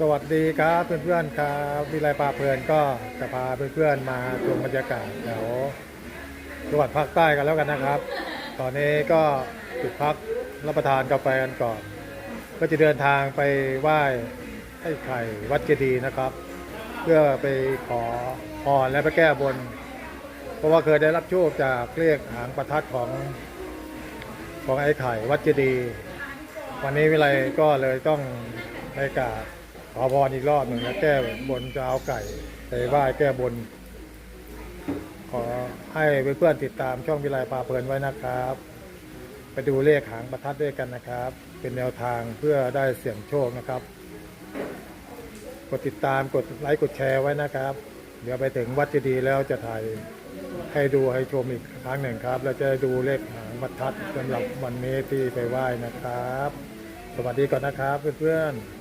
สวัสดีครับเพื่อนๆครับวิไลปลาเพลินก็จะพาเพื่อนๆมาชมบรรยากาศแถวจังหวัดภาคใต้กันแล้วกันนะครับ ตอนนี้ก็จุดพักรับประทานกาแฟกันก่อน ก็จะเดินทางไปไหว้ไอ้ไข่วัดเจดีย์นะครับ เพื่อไปขอพรและไปแก้บน เพราะว่าเคยได้รับโชคจากเลขหางประทัดของของไอ้ไข่วัดเจดีย์วันนี้วิไลก็เลยต้องไปกราบ ขอพรอีกรอบหนึ่งแล้วแก้บนจะเอาไก่ไปไหว้แก้บน ขอให้เพื่อนๆติดตามช่องวิไลปลาเพลินไว้นะครับ ไปดูเลขหางประทัดด้วยกันนะครับ เป็นแนวทางเพื่อได้เสี่ยงโชคนะครับ กดติดตามกดไลค์กดแชร์ไว้นะครับ เดี๋ยวไปถึงวัดเจดีย์แล้วจะถ่ายให้ดูให้ชมอีกครั้งหนึ่งครับแล้วจะดูเลขหางประทัดสำหรับวันนี้ที่ไปไหว้นะครับ สวัสดีก่อนนะครับเพื่อนๆ